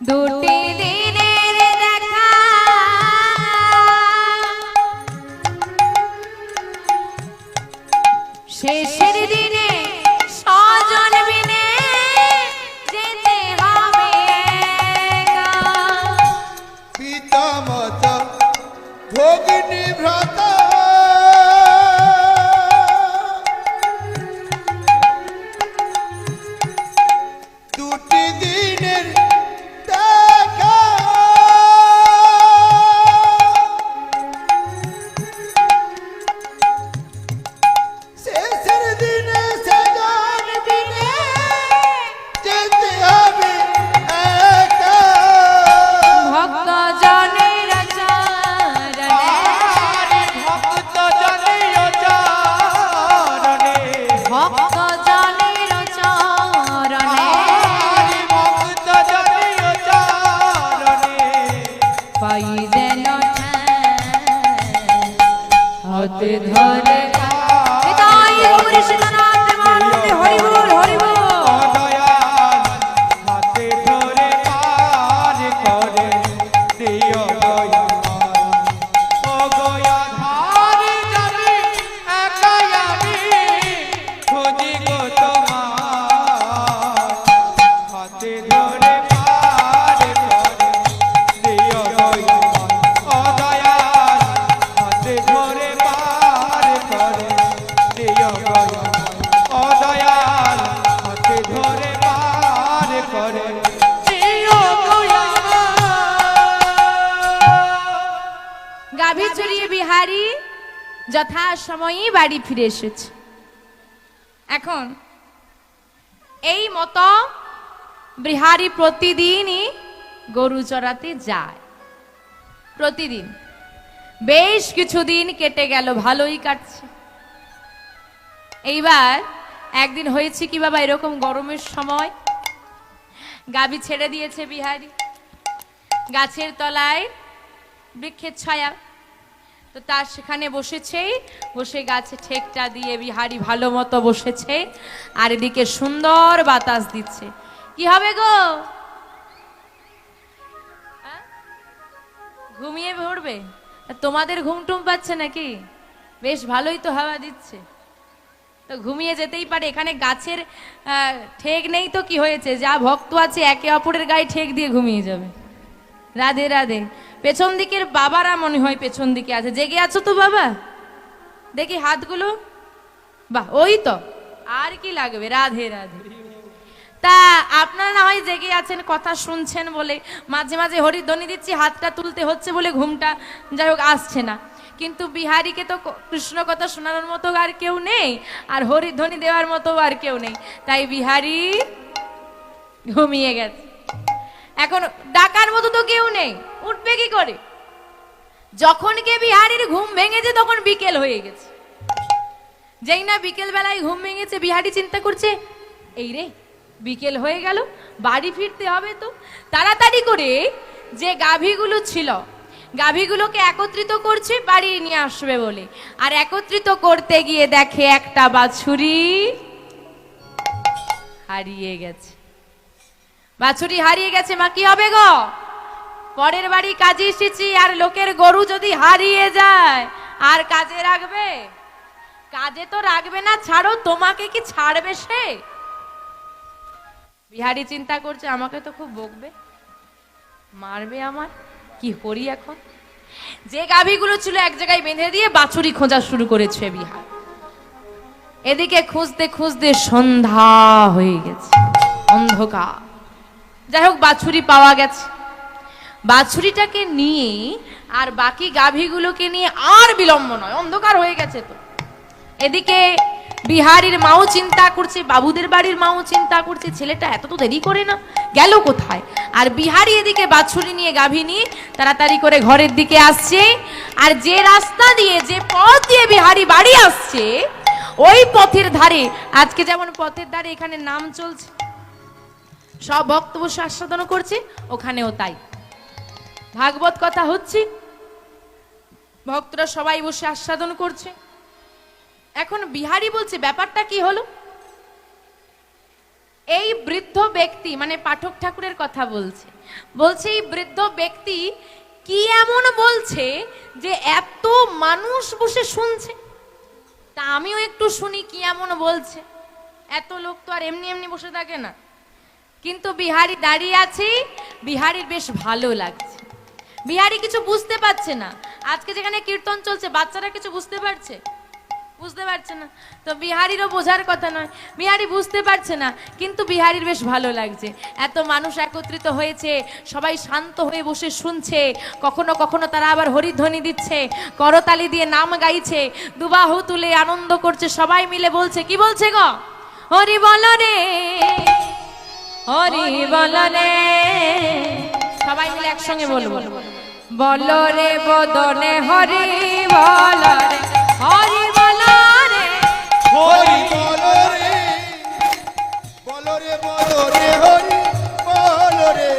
দুটি হৃদয় বিহারি যথা সময়ই বাড়ি ফিরে এসেছে। এখন, এই মতো বিহারি প্রতিদিনই গরু চড়াতে যায়। প্রতিদিন। বেশ কিছুদিন কেটে গেল, ভালোই কাটছে। এইবার একদিন হয়েছে কি বাবা এরকম গরমের সময়? গাভী ছেড়ে দিয়েছে বিহারি। গাছের তলায় বৃক্ষের ছায়া। তো তার সেখানে বসেছে। বসে গাছে ঠেকটা দিয়ে বিহারি ভালো মতো বসেছে। আর এদিকে সুন্দর বাতাস দিচ্ছে। কি হবে গো? হ্যাঁ? ঘুমিয়ে পড়বে? তোমাদের ঘুম টুম পাচ্ছে নাকি? বেশ ভালোই তো হাওয়া দিচ্ছে। তো ঘুমিয়ে যেতেই পারে। এখানে গাছের ঠেক নেই তো কি হয়েছে? যা ভক্ত আছে, একে অপরের গায়ে ঠেক দিয়ে ঘুমিয়ে যাবে। রাধে রাধে। পেছন দিকের বাবারা মনে হয় পেছন দিকে আছে। জেগে আছো তো বাবা? দেখি হাতগুলো। বাহ, ওই তো। আর কি লাগবে? রাধে রাধে। তা আপনারা না হয় জেগে আছেন, কথা শুনছেন বলে, মাঝে মাঝে হরিধ্বনি দিচ্ছি, হাতটা তুলতে হচ্ছে বলে ঘুমটা যাই হোক আসছে না। কিন্তু বিহারীকে তো কৃষ্ণ কথা শোনানোর মতো আর কেউ নেই, আর হরিধ্বনি দেওয়ার মতো আর কেউ নেই। তাই বিহারি ঘুমিয়ে গেছে। এখন ডাকার মতো তো কেউ নেই। উঠবে কি করে? যখন কে বিহারীর ঘুম ভেঙেছে, তখন বিকেল হয়ে গেছে। যেই না বিকেল বেলায় ঘুম ভেঙেছে, বিহারি চিন্তা করছে, এই রে, বিকেল হয়ে গেল, বাড়ি ফিরতে হবে তো? তাড়াতাড়ি করে যে গাভীগুলো ছিল, গাভীগুলোকে একত্রিত করছে, বাড়ি নিয়ে আসবে বলে। আর একত্রিত করতে গিয়ে দেখে একটা বাছুরি হারিয়ে গেছে। বাছুরি হারিয়ে গেছে মা কি হবে গো? পরের বাড়ি কাজে এসেছি, আর লোকের গরু যদি হারিয়ে যায়, আর কাজে রাখবে? কাজে তো রাখবে না, ছাড়ো, তোমাকে কি ছাড়বে সে? বিহারি চিন্তা করছে, আমাকে তো খুব বকবে। মারবে আমার কি করি এখন? যে গাভীগুলো ছিল এক জায়গায় বেঁধে দিয়ে বাছুরি খোঁজা শুরু করেছে বিহার। এদিকে খুঁজতে খুঁজতে সন্ধ্যা হয়ে গেছে, অন্ধকার। যাই হোক, বাছুরি পাওয়া গেছে। বাছুরিটাকে নিয়ে আর বাকি গাভীগুলোকে নিয়ে আর বিলম্ব নয়, অন্ধকার হয়ে গেছে তো। এদিকে বিহারির মাও চিন্তা করছে, বাবুদের বাড়ির মাও চিন্তা করছে, ছেলেটা এত তো দেরি করে না, গেল কোথায়? আর বিহারি এদিকে বাছুরি নিয়ে, গাভী নিয়ে তাড়াতাড়ি করে ঘরের দিকে আসছে। আর যে রাস্তা দিয়ে, যে পথ দিয়ে বিহারি বাড়ি আসছে, ওই পথের ধারে, আজকে যেমন পথের ধারে এখানে নাম চলছে, সব ভক্ত বসে আস্বাদন করছে, ওখানেও তাই। ভাগবত কথা হচ্ছে, ভক্তরা সবাই বসে আস্বাদন করছে। এখন বিহারি বলছে, ব্যাপারটা কি হলো? এই বৃদ্ধ ব্যক্তি মানে পাঠক ঠাকুরের কথা বলছে বলছে এই বৃদ্ধ ব্যক্তি কি এমন বলছে যে এত মানুষ বসে শুনছে? তা আমিও একটু শুনি কি এমন বলছে। এত লোক তো আর এমনি এমনি বসে থাকে না। কিন্তু বিহারি দাঁড়িয়ে আছে, বিহারির বেশ ভালো লাগছে বিহারি কিছু বুঝতে পারছে না। আজকে যেখানে কীর্তন চলছে, বাচ্চারা কিছু বুঝতে পারছে? বুঝতে পারছে না। তো বিহারিরও বোঝার কথা নয়। বিহারি বুঝতে পারছে না, কিন্তু বিহারির বেশ ভালো লাগছে। এত মানুষ একত্রিত হয়েছে, সবাই শান্ত হয়ে বসে শুনছে। কখনো কখনো তারা আবার হরিধ্বনি দিচ্ছে, করতালি দিয়ে নাম গাইছে, দুবাহু তুলে আনন্দ করছে, সবাই মিলে বলছে, কি বলছে গো? হরি বল রে হরি বল রে সবাই মিলে একসঙ্গে বলব। বল রে বদনে হরি বল রে হরি বল রে। হরি বল রে বলো রে বদনে রে হরি বল রে।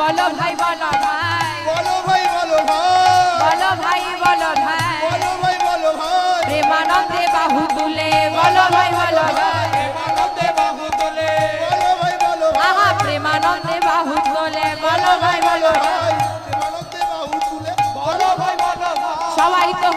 বলো ভাই বলো ভাই। বলো ভাই বলো ভাই। বলো ভাই বলো ভাই। বলো ভাই বলো ভাই। প্রেমানন্দে বাহু তুলে। বলো ভাই বলো ভাই প্রেমানন্দে বাহু তোলে বলো ভাই। বলো ভাই। প্রেমানন্দে বাহু তোলে। বলো সবাই তো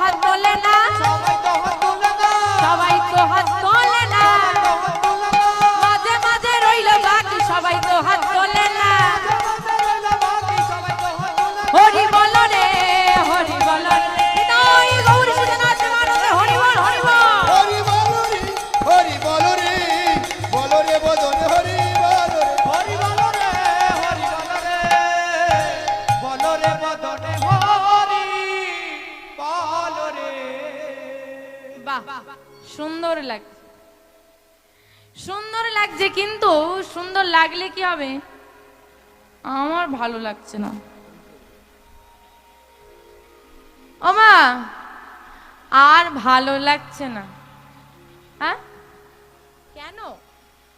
সুন্দর লাগছে সুন্দর লাগছে কিন্তু সুন্দর লাগলে কি হবে? আমার ভালো লাগছে না। ওমা আর ভালো লাগছে না। হ্যাঁ? কেন?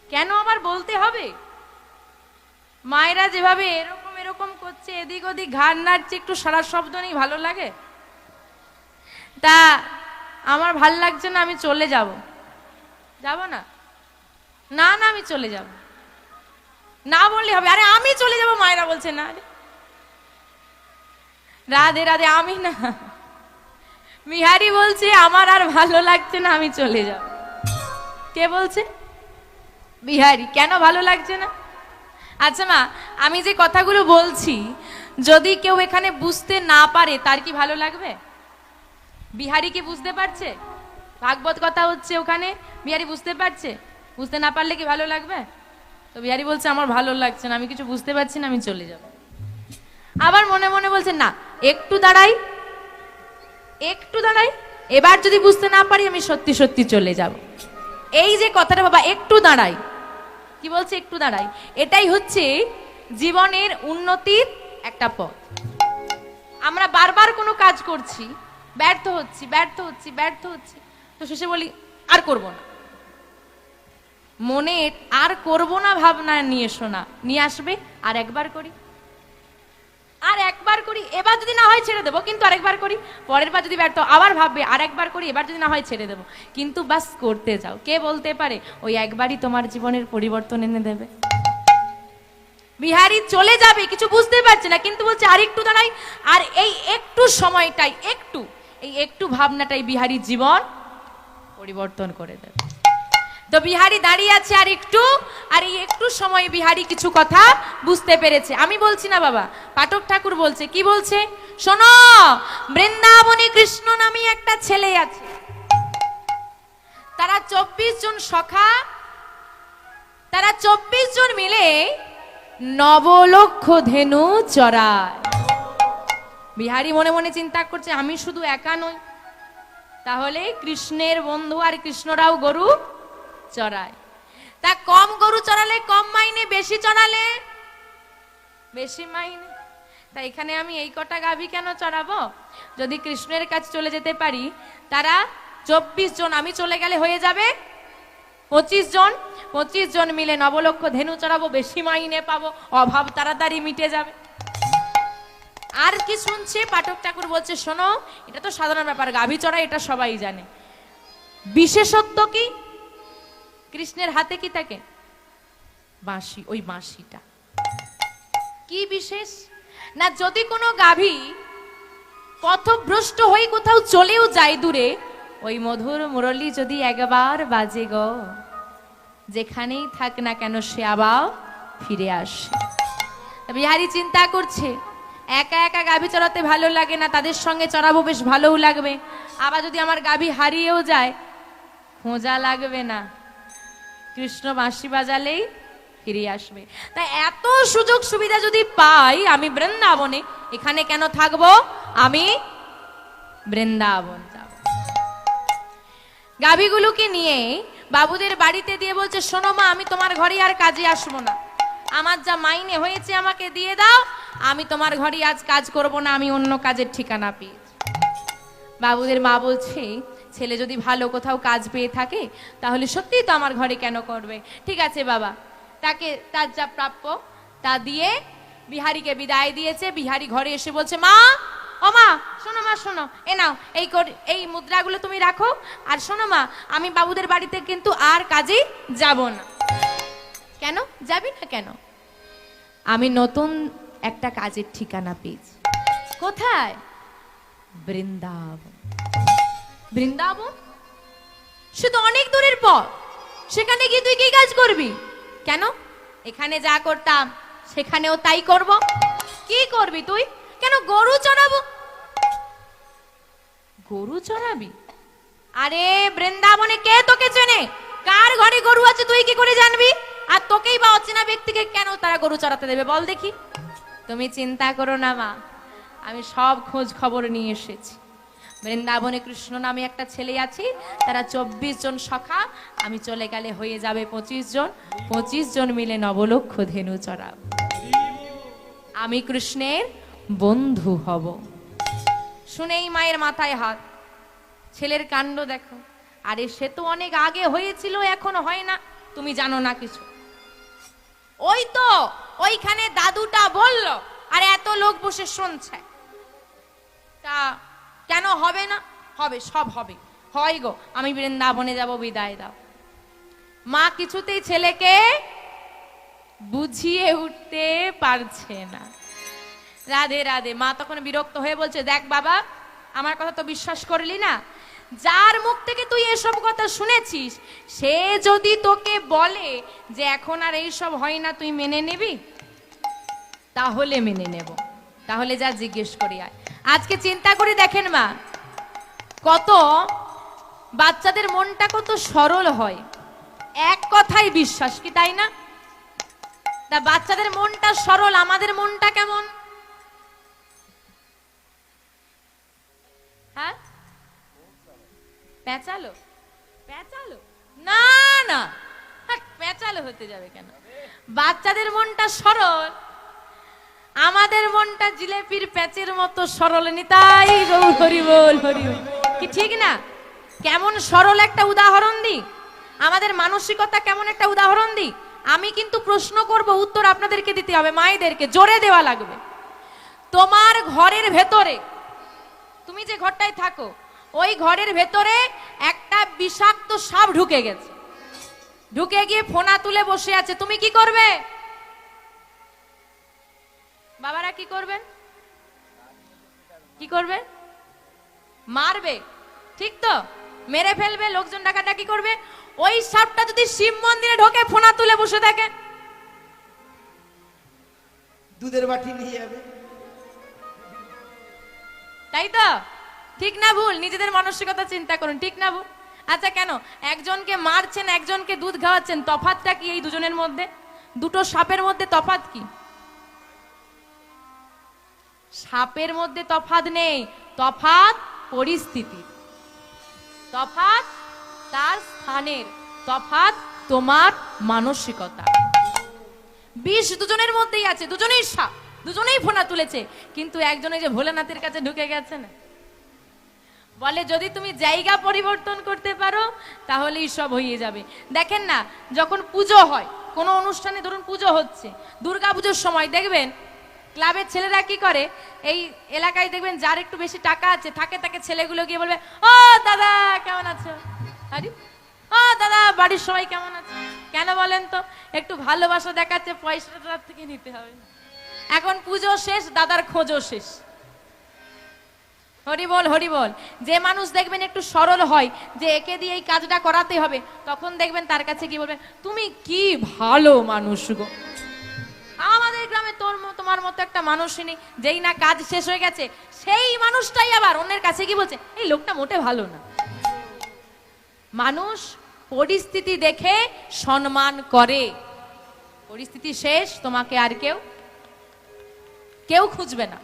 কেন আবার বলতে হবে? মায়েরা যেভাবে এরকম এরকম করছে, এদিক ওদিক ঘাড় নাড়ছে, একটু সারা শব্দ নেই ভালো লাগে? তা আমার ভালো লাগছে না, আমি চলে যাব। যাব না? না না, আমি চলে যাব। না বললে হবে, আরে আমি চলে যাব, মায়েরা বলছে, না আরে রাধে রাধে, আমি না। বিহারি বলছে, আমার আর ভালো লাগছে না, আমি চলে যাব। কে বলছে? বিহারি কেন ভালো লাগছে না? আচ্ছা মা, আমি যে কথাগুলো বলছি, যদি কেউ এখানে বুঝতে না পারে, তার কি ভালো লাগবে? বিহারি কি বুঝতে পারছে? ভাগবত কথা হচ্ছে ওখানে, বিহারি বুঝতে পারছে? বুঝতে না পারলে কি ভালো লাগবে? তো বিহারি বলছে, আমার ভালো লাগছে না, আমি কিছু বুঝতে পারছি না, আমি চলে যাব। আবার মনে মনে বলছে, না, একটু দাঁড়াই একটু দাঁড়াই, এবার যদি বুঝতে না পারি, আমি সত্যি সত্যি চলে যাব। এই যে কথাটা বাবা, একটু দাঁড়াই। কি বলছে? একটু দাঁড়াই। এটাই হচ্ছে জীবনের উন্নতির একটা পথ। আমরা বারবার কোনো কাজ করছি ব্যর্থ হচ্ছি ব্যর্থ হচ্ছি ব্যর্থ হচ্ছি। তো শেষে বলি, আর করব না। মনে আর করব না ভাবনা নিয়ে শোনা, নিয়ে আসবে, আর একবার করি। আর একবার করি, এবার যদি না হয় ছেড়ে দেবো, কিন্তু আরেকবার করি। পরের বার যদি ব্যর্থ, আবার ভাববে, আর একবার করি, এবার যদি না হয় ছেড়ে দেবো। কিন্তু বাস করতে যাও। কে বলতে পারে, ওই একবারই তোমার জীবনের পরিবর্তন এনে দেবে। বিহারি চলে যাবে, কিছু বুঝতে পারছে না, কিন্তু বলছে, আর একটু দাঁড়াই আর এই একটু সময়টাই, একটু। এই একটু ভাবনাটাই বিহারি জীবন পরিবর্তন করে দেবে। তো বিহারি দাঁড়িয়ে আছে আর একটু, আর এই একটু সময় বিহারি কিছু কথা বুঝতে পেরেছে। আমি বলছি না বাবা, পাঠক ঠাকুর বলছে, কি বলছে? শোনো, বৃন্দাবনী কৃষ্ণ নামে একটা ছেলে আছে। তারা চব্বিশ জন সখা, তারা চব্বিশ জন মিলে নবলক্ষ ধেনু চড়ায়। বিহারি মনে মনে চিন্তা করছে, আমি শুধু একা নই। তাহলে কৃষ্ণের বন্ধু আর কৃষ্ণরাও গরু চড়ায়। তা কম গরু চড়ালে কম মাইনে, বেশি চড়ালে বেশি মাইনে। তা এখানে আমি এই কটা গাভী কেন চড়াবো? যদি কৃষ্ণের কাছে চলে যেতে পারি, তারা চব্বিশ জন, আমি চলে গেলে হয়ে যাবে পঁচিশ জন। পঁচিশ জন মিলে নবলক্ষ ধেনু চড়াবো, বেশি মাইনে পাবো, অভাব তাড়াতাড়ি মিটে যাবে। আর কি শুনছে? পাঠক ঠাকুর বলছে, শোনো, এটা তো সাধারণ ব্যাপার, গাভী চড়া এটা সবাই জানে। বিশেষত্ব কি? কৃষ্ণের হাতে কি থাকে? বাঁশি, ওই বাঁশিটা। কি বিশেষ? না, যদি কোনো গাভী পথভ্রষ্ট হয়ে কোথাও চলেও যায় দূরে, ওই মধুর মুরলী যদি একবার বাজে গো, যেখানেই থাক না কেন সে আবার ফিরে আসে। বিহারি চিন্তা করছে একা একা গাভী চড়াতে ভালো লাগে না, তাদের সঙ্গে চড়াবো বেশ ভালোও লাগবে। আবার যদি আমার গাভী হারিয়েও যায়, খোঁজা লাগবে না। কৃষ্ণ বাঁশি বাজালেই ফিরে আসবে। তাই এত সুযোগ সুবিধা যদি পাই আমি বৃন্দাবনে, এখানে কেন থাকব? আমি বৃন্দাবন যাব। গাভীগুলোকে নিয়ে বাবুদের বাড়িতে দিয়ে বলছে, শোনো মা, আমি তোমার ঘরে আর কাজে আসব না। আমার যা মাইনে হয়েছে আমাকে দিয়ে দাও। আমি তোমার ঘরে আজ কাজ করব না, আমি অন্য কাজের ঠিকানা পেয়েছি বাবুদের মা বলছে, ছেলে যদি ভালো কোথাও কাজ পেয়ে থাকে, তাহলে সত্যিই তো আমার ঘরে কেন করবে? ঠিক আছে বাবা। তাকে, তার যা প্রাপ্য, তা দিয়ে বিহারিকে বিদায় দিয়েছে। বিহারি ঘরে এসে বলছে, মা, ও মা, শোনো মা, শোনো, এ নাও, এই এই মুদ্রাগুলো তুমি রাখো। আর শোনো মা, আমি বাবুদের বাড়িতে কিন্তু আর কাজেই যাব না। কেন? যাবি না কেন? আমি নতুন একটা কাজের ঠিকানা পেয়েছি। কোথায়? বৃন্দাবন। বৃন্দাবন? সে তো অনেক দূরের পর সেখানে গিয়ে তুই কি কাজ করবি? কেন? এখানে যা করতাম সেখানেও তাই করব। কি করবি তুই? কেন গরু চড়াবো? গরু চড়াবি? আরে বৃন্দাবনে কে তোকে চেনে? কার ঘরে গরু আছে তুই কি করে জানবি? আর তোকেই বা অচেনা ব্যক্তিকে কেন তারা গরু চড়াতে দেবে? বল দেখি। তুমি চিন্তা করো না, মা। আমি সব খোঁজ খবর নিয়ে এসেছি। বৃন্দাবনে কৃষ্ণ নামে একটা ছেলে আছে, তারা চব্বিশ জন সখা। আমি চলে গেলে হয়ে যাবে পঁচিশ জন। পঁচিশ জন মিলে নবলক্ষ ধেনু চড়াব আমি কৃষ্ণের বন্ধু হব। শুনেই মায়ের মাথায় হাত। ছেলের কাণ্ড দেখো। আরে সে তো অনেক আগে হয়েছিল, এখন হয় না। তুমি জানো না কিছু। ওই তো, ওইখানে দাদুটা বলল, আর এত লোক বসে শুনছে। তা কেন হবে না? হবে, সব হবে। হয় গো, আমি বৃন্দাবনে যাব, বিদায় দাও। মা কিছুতেই ছেলেকে বুঝিয়ে উঠতে পারছে না। রাধে রাধে, মা তখন বিরক্ত হয়ে বলছে, দেখ বাবা, আমার কথা তো বিশ্বাস করলি না? যার মুখ থেকে তুই এসব কথা শুনেছিস, সে যদি তোকে বলে যে এখন আর এইসব হয় না, তুই মেনে নিবি? তাহলে মেনে নেব। তাহলে যা জিজ্ঞেস করি, আয়। আজকে চিন্তা করে দেখেন মা, কত বাচ্চাদের মনটা কত সরল হয়। এক কথাই বিশ্বাস কি তাই না? তা বাচ্চাদের মনটা সরল, আমাদের মনটা কেমন? হ্যাঁ? পেঁচালো প্যাঁচালো? না না। পেঁচালো হতে যাবে কেন? বাচ্চাদের মনটা সরল। আমাদের মনটা জিলেপির প্যাচের মতো সরল নিতাই গৌর হরি বল, হরি কি ঠিক না? কেমন সরল একটা উদাহরণ দিই? আমাদের মানসিকতা কেমন একটা উদাহরণ দিই? আমি কিন্তু প্রশ্ন করব, উত্তর আপনাদেরকে দিতে হবে, মায়েদেরকে। জোরে দেওয়া লাগবে। তোমার ঘরের ভেতরে, তুমি যে ঘরটায় থাকো ওই ঘরের ভেতরে একটা বিষাক্ত সাপ ঢুকে গেছে। ঢুকে গিয়ে ফোনা তুলে বসে আছে। তুমি কি করবে? বাবারা কি করবেন কি করবে? মারবে। ঠিক তো? মেরে ফেলবে লোকজন ডাকাটা ডাকাডাকি করবে। ওই সাপটা যদি শিব মন্দিরে ঢোকে ফোনা তুলে বসে থাকে। দুধের বাটি নিয়ে যাবে। তাই তো? ঠিক না ভুল? নিজেদের মানসিকতা চিন্তা করুন, ঠিক না ভুল? আচ্ছা কেন? একজনকে মারছেন, একজনকে দুধ খাওয়াচ্ছেন, তফাতটা কি এই দুজনের মধ্যে? দুটো সাপের মধ্যে তফাত কি? সাপের মধ্যে তফাত নেই, তফাত পরিস্থিতি। তফাত তার স্থানের, তফাত তোমার মানসিকতা। বিষ দুজনের মধ্যেই আছে, দুজনেই সাপ, দুজনেই ফোনা তুলেছে, কিন্তু একজনে যে ভোলেনাথের কাছে ঢুকে গেছে না? বলে, যদি তুমি জায়গা পরিবর্তন করতে পারো, তাহলেই সব হয়ে যাবে। দেখেন না, যখন পুজো হয়, কোনো অনুষ্ঠানে ধরুন পুজো হচ্ছে, দুর্গা পুজোর সময় দেখবেন, ক্লাবের ছেলেরা কি করে? এই এলাকায় দেখবেন যার একটু বেশি টাকা আছে, থাকে তাকে ছেলেগুলো গিয়ে বলবে, ও দাদা, কেমন আছো? আরে, ও দাদা, বাড়ির সবাই কেমন আছে? কেন বলেন তো? একটু ভালোবাসা দেখাচ্ছে, পয়সাটা থেকে নিতে হবে। এখন পুজো শেষ, দাদার খোঁজও শেষ। হরি বল হরি বল। যে মানুষ দেখবেন একটু সরল হয়, যে একে দিয়ে এই কাজটা করাতে হবে, তখন দেখবেন তার কাছে কি বলবে তুমি কি ভালো মানুষ গো? আমাদের গ্রামে তোর তোমার মতো একটা মানুষই নেই, যেই না কাজ শেষ হয়ে গেছে, সেই মানুষটাই আবার অন্যের কাছে কি বলছে, এই লোকটা মোটে ভালো না। মানুষ পরিস্থিতি দেখে সম্মান করে। পরিস্থিতি শেষ, তোমাকে আর কেউ কেউ খুঁজবে না।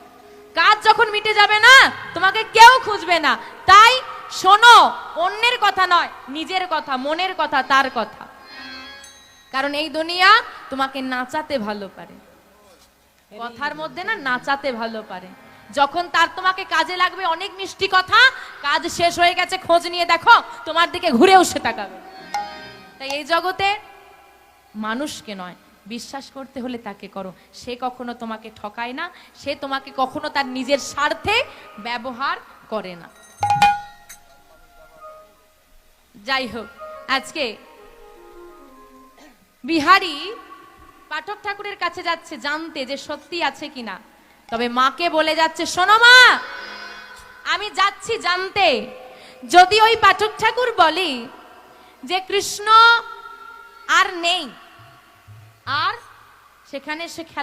কাজ যখন মিটে যাবে না, তোমাকে কেউ খুঁজবে না। তাই শোনো, অন্যের কথা নয়, নিজের কথা, মনের কথা, তার কথা। কারণ এই দুনিয়া তোমাকে নাচাতে ভালো পারে। কথার মধ্যে না নাচাতে ভালো পারে। যখন তার তোমাকে কাজে লাগবে অনেক মিষ্টি কথা, কাজ শেষ হয়ে গেছে, খোঁজ নিয়ে দেখো, তোমার দিকে ঘুরেও সে তাকাবে। তাই এই জগতে মানুষকে নয় বিশ্বাস করতে হলে তাকে করো। সে কখনো তোমাকে ঠকায় না, সে তোমাকে কখনো তার নিজের স্বার্থে ব্যবহার করে না। যাই হোক, আজকে বিহারি পাঠক ঠাকুরের কাছে যাচ্ছে জানতে যে সত্যি আছে কিনা। তবে মাকে বলে যাচ্ছে, শোনো মা, আমি যাচ্ছি জানতে। যদি ওই পাঠক ঠাকুর বলি যে কৃষ্ণ আর নেই আর সেখানে সে খেলা